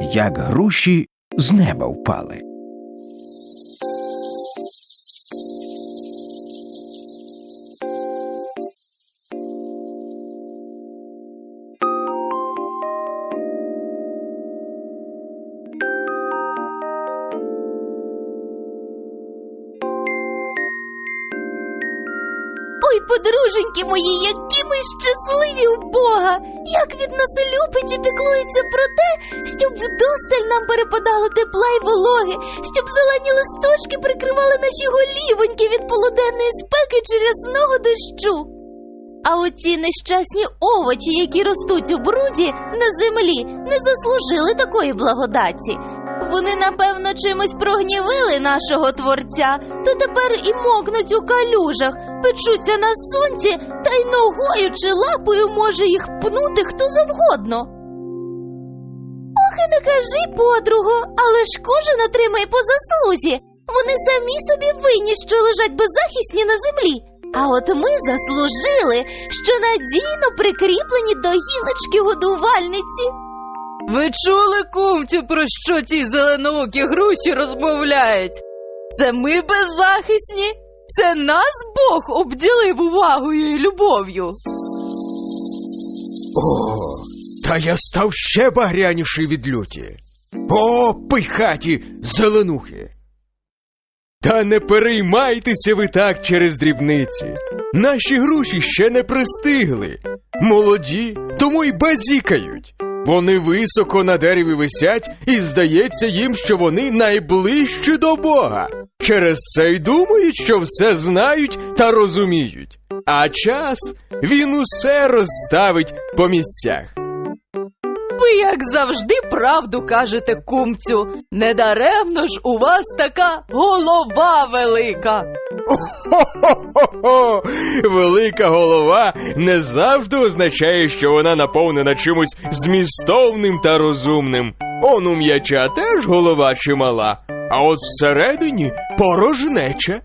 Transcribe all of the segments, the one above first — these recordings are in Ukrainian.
як груші з неба впали. Подруженьки мої, які ми щасливі у Бога! Як від нас любить і піклується про те, щоб вдосталь нам перепадало тепла й вологи, щоб зелені листочки прикривали наші голівоньки від полуденної спеки чи рясного дощу. А оці нещасні овочі, які ростуть у бруді на землі, не заслужили такої благодаті. Вони, напевно, чимось прогнівили нашого творця, то тепер і мокнуть у калюжах, печуться на сонці, та й ногою чи лапою може їх пнути хто завгодно. Ох, і не кажи, подруго, але ж кожен отримає по заслузі. Вони самі собі винні, що лежать беззахисні на землі. А от ми заслужили, що надійно прикріплені до гілочки годувальниці. Ви чули, кумцю, про що ці зеленоокі груші розмовляють? Це ми беззахисні? Це нас Бог обділив увагою і любов'ю. О, та я став ще багряніший від люті. О, пихаті зеленухи. Та не переймайтеся ви так через дрібниці. Наші груші ще не пристигли. Молоді, тому й базікають. Вони високо на дереві висять, і здається їм, що вони найближчі до Бога. Через це й думають, що все знають та розуміють. А час він усе розставить по місцях. Ви, як завжди, правду кажете, кумцю. Недаремно ж у вас така голова велика. Хо-хо-хо! Велика голова не завжди означає, що вона наповнена чимось змістовним та розумним. Он у м'яча теж голова чимала, а от всередині порожнеча.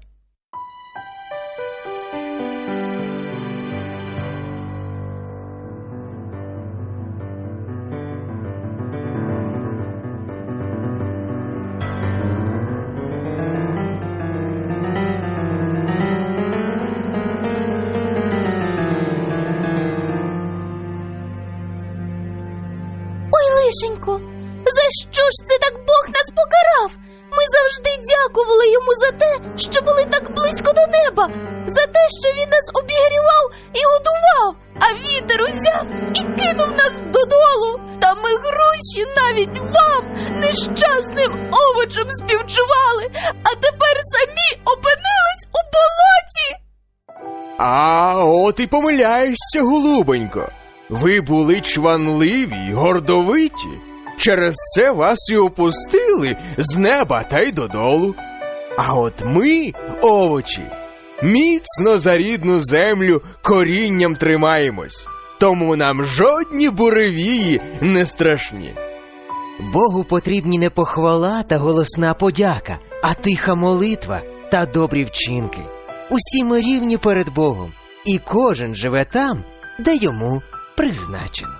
Лишенько, за що ж це так Бог нас покарав? Ми завжди дякували йому за те, що були так близько до неба, за те, що він нас обігрівав і годував, а вітер узяв і кинув нас додолу. Та ми гроші навіть вам, нещасним овочем, співчували, а тепер самі опинились у болоті. А от і помиляєшся, голубенько. Ви були чванливі й гордовиті. Через це вас і опустили з неба та й додолу. А от ми, овочі, міцно за рідну землю корінням тримаємось, тому нам жодні буревії не страшні. Богу потрібні не похвала та голосна подяка, а тиха молитва та добрі вчинки. Усі ми рівні перед Богом, і кожен живе там, де йому призначено.